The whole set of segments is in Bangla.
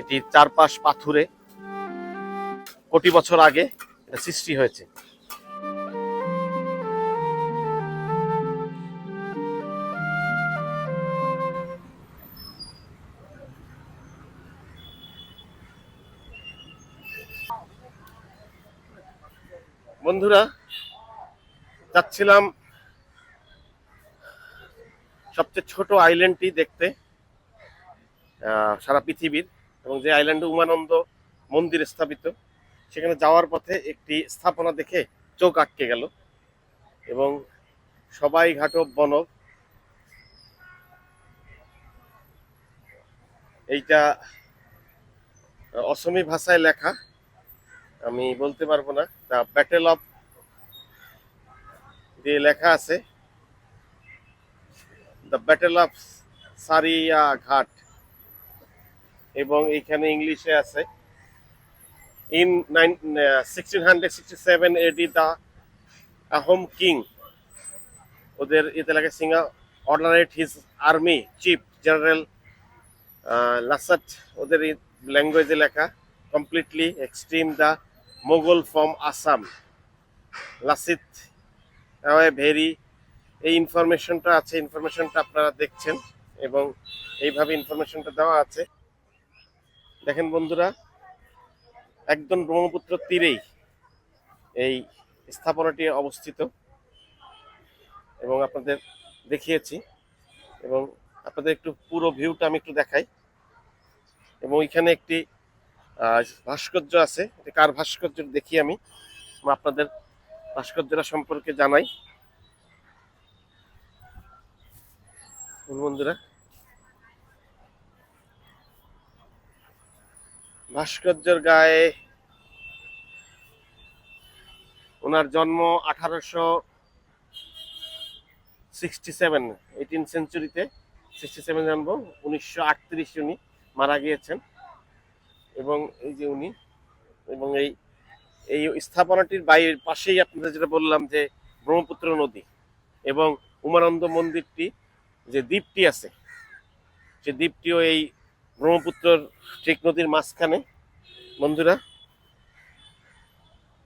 এটি চারপাশ পাথুরে। কোটি বছর আগে সৃষ্টি হয়েছে। বন্ধুরা, যাচ্ছিলাম সবচেয়ে ছোট আইল্যান্ডটি দেখতে সারা পৃথিবীর। এবং যে আইল্যান্ডে উমানন্দ মন্দির স্থাপিত, সেখানে যাওয়ার পথে একটি স্থাপনা দেখে চোখ আটকে গেল এবং সবাই ঘাটব বনব এইটা অসমী ভাষায় লেখা, আমি বলতে পারব না। দ্য ব্যাটেল অফ দিয়ে লেখা আছে দ্য ব্যাটেল অফ সারিয়া ঘাট এবং এখানে ইংলিশে আছে। In sixteen hundred sixty seven the king ওদের এতে লেখা Singha, ordered his army chief general Lachit, ওদের ল্যাঙ্গুয়েজে লেখা completely extreme the Mughal from Assam Lachit very, এই ইনফরমেশনটা আছে ইনফরমেশনটা আপনারা দেখছেন এবং এইভাবে ইনফরমেশনটা দেওয়া আছে। দেখেন বন্ধুরা, একদম ব্রহ্মপুত্র তীরেই এই স্থাপনাটি অবস্থিত এবং আপনাদের দেখিয়েছি এবং আপনাদের একটু পুরো ভিউটা আমি একটু দেখাই। এবং এখানে একটি ভাস্কর্য আছে কার ভাস্কর্য দেখি আমি আপনাদের ভাস্কর্যটা সম্পর্কে জানাই। বন্ধুরা ভাস্কর্যের গায়ে ওনার জন্ম আঠারোশো সিক্সটি সেভেন এইটিন সেঞ্চুরিতে সিক্সটি সেভেন জন্ম, উনিশশো আটত্রিশ উনি মারা গিয়েছেন। এবং এই যে উনি, এবং এই এই স্থাপনাটির বাইরের পাশেই আপনাদের যেটা বললাম যে ব্রহ্মপুত্র নদী এবং উমানন্দ মন্দিরটি যে দ্বীপটি আছে, সে দ্বীপটিও এই ব্রহ্মপুত্রর ঠিক নদীর মাঝখানে, বন্ধুরা।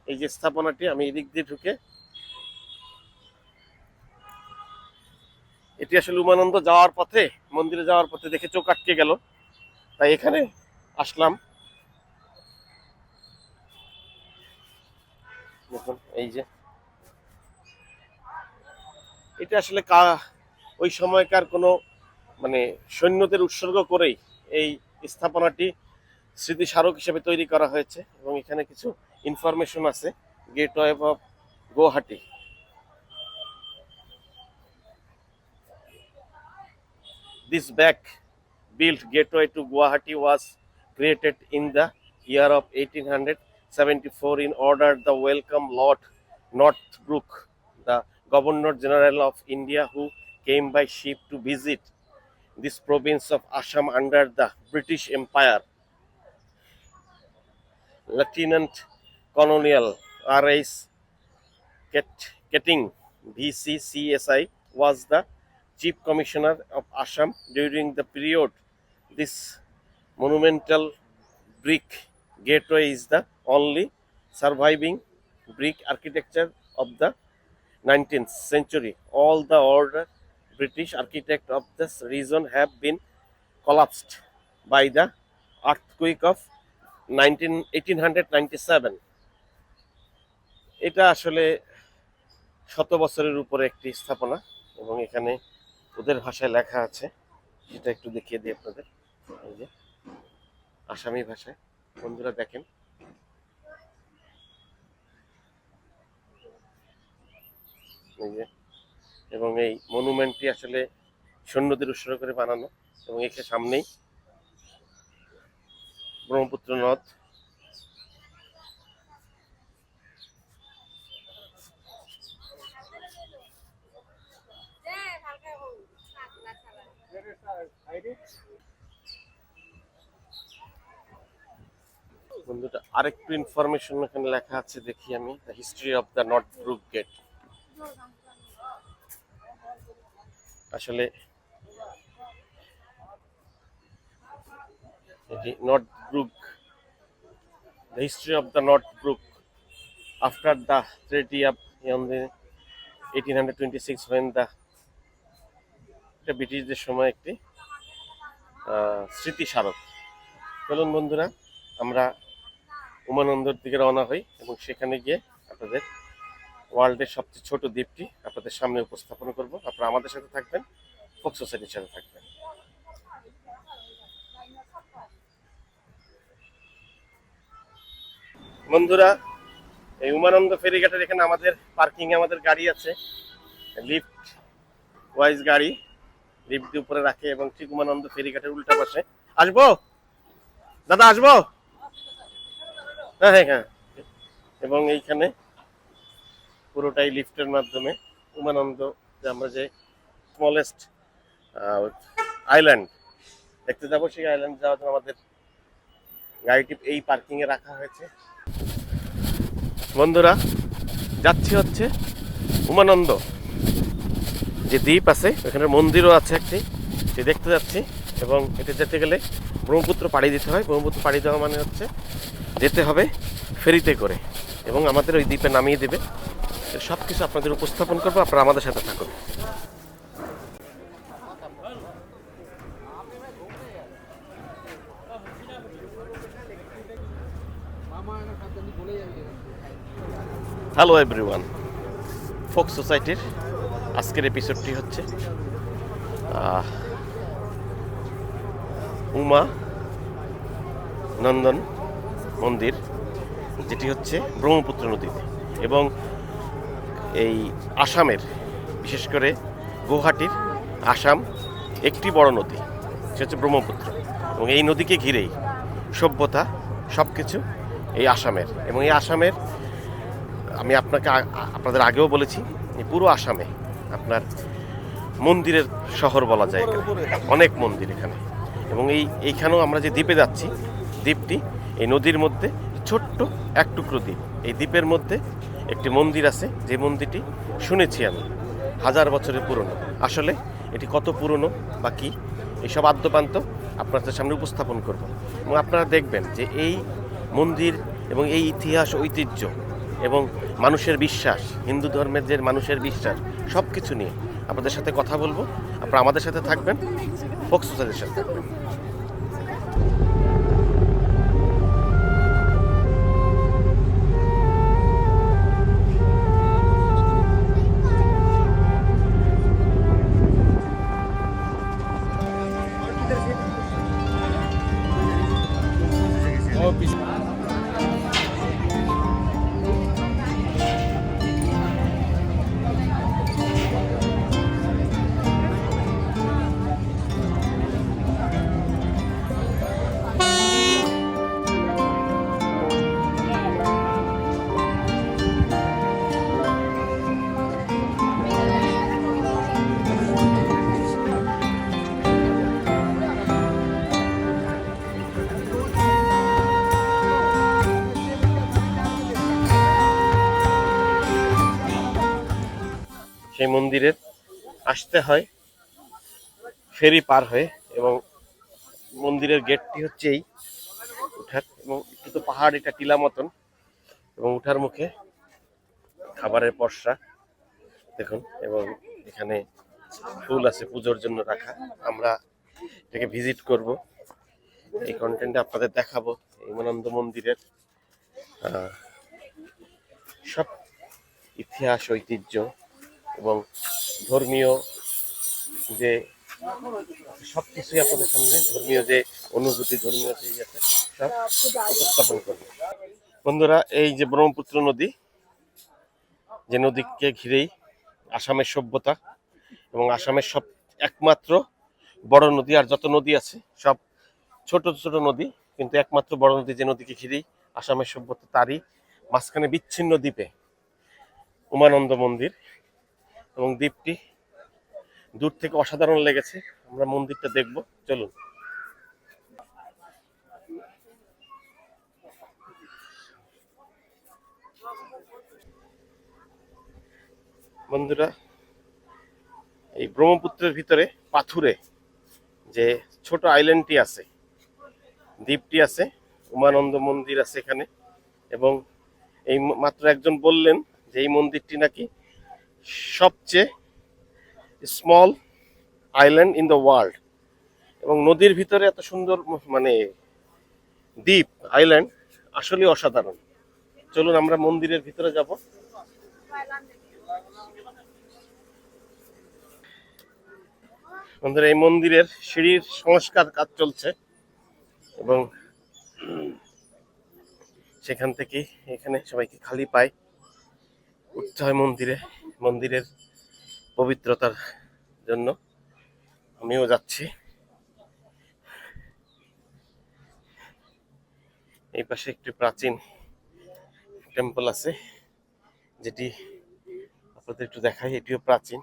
এই যে স্থাপনাটি, আমি এদিক দিয়ে ঢুকে। এটি আসলে উমানন্দ যাওয়ার পথে, মন্দিরে যাওয়ার পথে দেখে চোখ আটকে গেল। তাই এখানে আসলাম। দেখুন, এই যে। এটা আসলে কা ওই সময়কার কোনো মানে সৈন্যদের উৎসর্গ করেই এই স্থাপনাটি স্মৃতি স্মারক হিসেবে তৈরি করা হয়েছে এবং এখানে কিছু ইনফরমেশন আছে gate gateway of Guwahati. This back build gate gateway to Guwahati was created in the year of eighteen hundred seventy four in order the welcome lord Northbrook the governor general of India who came by ship to visit this province of Assam under the British Empire. Lieutenant Colonial R.S. Ket- Ketting, VCCSI, was the Chief Commissioner of Assam during the period. This monumental brick gateway is the only surviving brick architecture of the 19th century. All the older British architects of this region have been collapsed by the earthquake of 19, 1897. এটা আসলে শত বছরের উপরে একটি স্থাপনা এবং এখানে ওদের ভাষায় লেখা আছে। সেটা একটু দেখিয়ে দিই আপনাদের। এই যে আসামি ভাষায়। বন্ধুরা দেখেন। এই যে এবং এই মনুমেন্টটি আসলে সৈন্যদের উৎসর্গ করে বানানো এবং এখানে সামনেই ব্রহ্মপুত্র নদ। বন্ধুটা আরেকটু ইনফরমেশন এখানে লেখা আছে, দেখি আমি the history of the Northbrook gate আসলে এটি Northbrook the history of the Northbrook after the treaty of in the eighteen hundred twenty six when the ব্রিটিশদের সময় একটি স্মৃতিস্মারক। চলুন বন্ধুরা, আমরা উমানন্দর দিকে রওনা হই এবং সেখানে গিয়ে আপনাদের ওয়ার্ল্ডের সবচেয়ে ছোট দ্বীপটি আপনাদের সামনে উপস্থাপন করব। আপনারা আমাদের সাথে থাকবেন, ফোক সোসাইটির সাথে থাকবেন। বন্ধুরা, এই উমানন্দ ফেরিঘাটের এখানে আমাদের পার্কিং আমাদের গাড়ি আছে, লিফট ওয়াইজ গাড়ি, লিফট উপরে রাখে এবং ঠিক উমানন্দ ফেরিঘাটের উল্টা পাশে। আসব? দাদা, আসব? হ্যাঁ হ্যাঁ হ্যাঁ। এবং এইখানে পুরোটাই লিফটের মাধ্যমে উমানন্দ যে আমরা যে স্মলেস্ট আইল্যান্ড দেখতে যাব সেই আইল্যান্ড যাওয়ার জন্য আমাদের গাড়িটি এই পার্কিংয়ে রাখা হয়েছে। বন্ধুরা, যাচ্ছি হচ্ছে উমানন্দ। যে দ্বীপ আছে, ওখানে মন্দিরও আছে একটি সে দেখতে যাচ্ছি, এবং এটা যেতে গেলে ব্রহ্মপুত্র পাড়ি দিতে হয়। ব্রহ্মপুত্র পাড়ি দেওয়া মানে হচ্ছে যেতে হবে ফেরিতে করে, এবং আমাদের ওই দ্বীপে নামিয়ে দেবে। সব কিছু আপনাদের উপস্থাপন করব, আপনারা আমাদের সাথে থাকুন। হ্যালো এভরিওয়ান ফোক সোসাইটির আজকের এপিসোডটি হচ্ছে উমা নন্দন মন্দির, যেটি হচ্ছে ব্রহ্মপুত্র নদীতে। এবং এই আসামের, বিশেষ করে গুয়াহাটির আসাম একটি বড় নদী সে হচ্ছে ব্রহ্মপুত্র। এবং এই নদীকে ঘিরেই সভ্যতা সব কিছু এই আসামের। এবং এই আসামের, আমি আপনাকে আপনাদের আগেও বলেছি পুরো আসামে আপনার মন্দিরের শহর বলা যায় অনেক মন্দির এখানে। এবং এই, এইখানেও আমরা যে দ্বীপে যাচ্ছি, দ্বীপটি এই নদীর মধ্যে ছোট্ট এক টুকরো দ্বীপ। এই দ্বীপের মধ্যে একটি মন্দির আছে, যে মন্দিরটি শুনেছি আমি, হাজার বছরের পুরনো। আসলে এটি কত পুরনো বা কী? এইসব আদ্যপান্ত আপনাদের সামনে উপস্থাপন করব। এবং আপনারা দেখবেন যে এই মন্দির এবং এই ইতিহাস, ঐতিহ্য এবং মানুষের বিশ্বাস, হিন্দু ধর্মের যে মানুষের বিশ্বাস সব কিছু নিয়ে আপনাদের সাথে কথা বলব। আপনারা আমাদের সাথে থাকবেন, ফোক সোসাইটির সাথে। থাকবেন সেই মন্দিরের আসতে হয়, ফেরি পার হয়ে এবং মন্দিরের গেটটি হচ্ছে এই উঠার এবং একটু তো পাহাড়, এটা টিলা মতন এবং উঠার মুখে খাবারের পসরা দেখুন এবং এখানে ফুল আছে পুজোর জন্য রাখা। আমরা এটাকে ভিজিট করব। এই কন্টেন্টে আপনাদের দেখাবো, এই উমানন্দ মন্দিরের সব ইতিহাস, ঐতিহ্য। এবং ধর্মীয় যে সব কিছুই আপনাদের সামনে, ধর্মীয় যে অনুভূতি, ধর্মীয় যে ইয়েতে সব উপস্থাপন করবে। বন্ধুরা, এই যে ব্রহ্মপুত্র নদী, যে নদীকে ঘিরেই আসামের সভ্যতা এবং আসামের সব একমাত্র বড় নদী, আর যত নদী আছে, সব ছোট ছোট নদী, কিন্তু একমাত্র বড় নদী যে নদীকে ঘিরেই আসামের সভ্যতা, তারই মাঝখানে বিচ্ছিন্ন দ্বীপে উমানন্দ মন্দির। এবং দ্বীপটি দূর থেকে অসাধারণ লেগেছে। আমরা মন্দিরটা দেখব। চলুন। বন্ধুরা, এই ব্রহ্মপুত্রের ভিতরে পাথুরে যে ছোট আইল্যান্ডটি আছে, দ্বীপটি আছে, উমানন্দ মন্দির আছে এখানে। এবং এই মাত্র একজন বললেন যে এই মন্দিরটি নাকি সবচেয়ে small island in the world এবং নদীর ভিতরে এত সুন্দর মানে দ্বীপ আইল্যান্ড আসলে অসাধারণ। চলুন আমরা মন্দিরের ভিতরে যাব। বন্ধুরা, এই মন্দিরের সিঁড়ির সংস্কার কাজ চলছে এবং সেখান থেকে এখানে সবাইকে খালি পায় উঠতে হয় মন্দিরে। মন্দিরের পবিত্রতার জন্য আমিও যাচ্ছি। এই পাশে একটি প্রাচীন টেম্পল আছে, যেটি আপনাদের একটু দেখাই, এটিও প্রাচীন,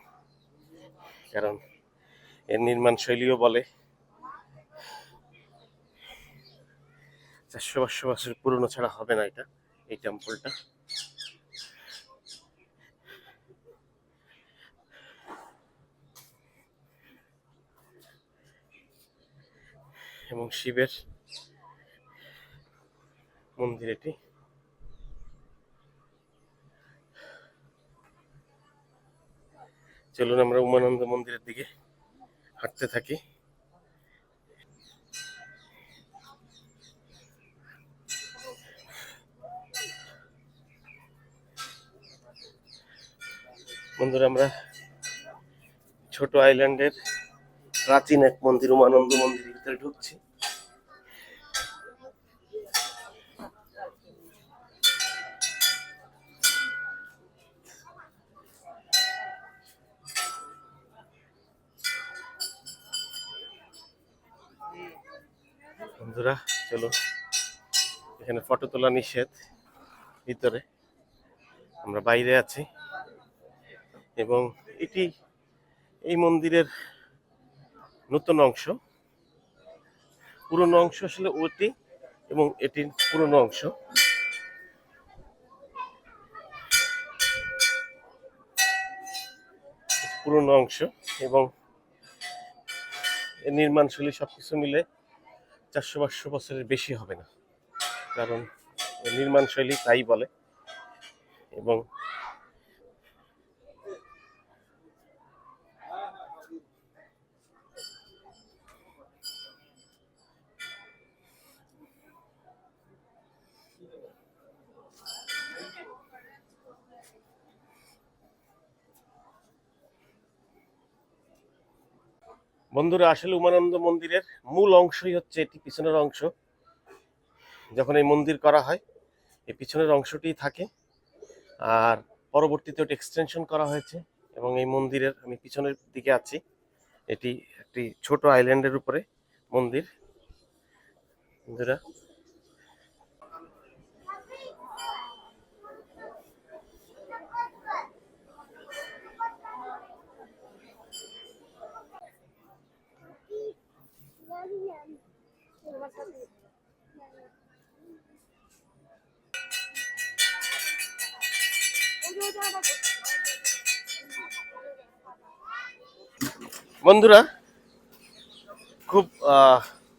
কারণ এর নির্মাণ শৈলীও বলে। চারশো, পাঁচশো বছর পুরনো ছাড়া হবে না এটা, এই টেম্পলটা। এবং শিবের মন্দির এটি। চলুন আমরা উমানন্দ মন্দিরের দিকে হাঁটতে থাকি। বন্ধুরা, আমরা ছোট আইল্যান্ডের প্রাচীন এক মন্দির, উমানন্দ মন্দিরের ভিতরে ঢুকছি। বন্ধুরা, চলো। এখানে ফটো তোলা নিষেধ। ভিতরে আমরা বাইরে আছি। এবং এটি এই মন্দিরের নতুন অংশ। পুরনো অংশ আসলে ওটি এবং এটির পুরনো অংশ। পুরনো অংশ এবং নির্মাণশৈলী সবকিছু মিলে চারশো পাঁচশো বছরের বেশি হবে না। কারণ নির্মাণশৈলী নির্মাণ শৈলী তাই বলে এবং বন্ধুরা, আসলে উমানন্দ মন্দিরের মূল অংশই হচ্ছে এটি পিছনের অংশ। যখন এই মন্দির করা হয়, এই পিছনের অংশটি থাকে আর পরবর্তীতে ওটি এক্সটেনশন করা হয়েছে এবং এই মন্দিরের আমি পিছনের দিকে আছি। এটি একটি ছোট আইল্যান্ডের উপরে মন্দির। বন্ধুরা বন্ধুরা, খুব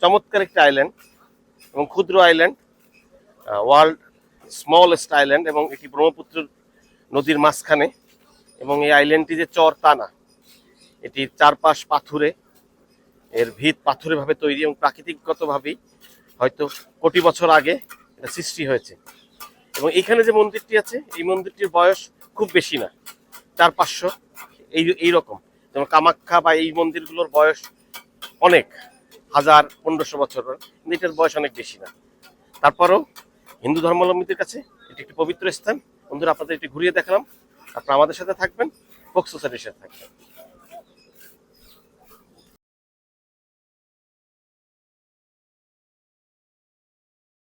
চমৎকার একটা আইল্যান্ড এবং ক্ষুদ্র আইল্যান্ড ওয়ার্ল্ড স্মলেস্ট আইল্যান্ড এবং এটি ব্রহ্মপুত্র নদীর মাঝখানে এবং এই আইল্যান্ডটি যে চর তা না। এটির চারপাশ পাথুরে, এর ভিত পাথুরেভাবে তৈরি এবং প্রাকৃতিকগতভাবেই হয়তো কোটি বছর আগে এটা সৃষ্টি হয়েছে। এবং এখানে যে মন্দিরটি আছে, এই মন্দিরটির বয়স খুব বেশি না, চার পাঁচশো, এই এইরকম যেমন কামাখ্যা বা এই মন্দিরগুলোর বয়স অনেক, হাজার পনেরোশো বছর কিন্তু এটার বয়স অনেক বেশি না। তারপরেও হিন্দু ধর্মাবলম্বীদের কাছে এটি একটি পবিত্র স্থান। বন্ধুরা, আপনাদের এটি ঘুরিয়ে দেখালাম। আপনারা আমাদের সাথে থাকবেন ফোক সোসাইটির সাথে থাকবেন।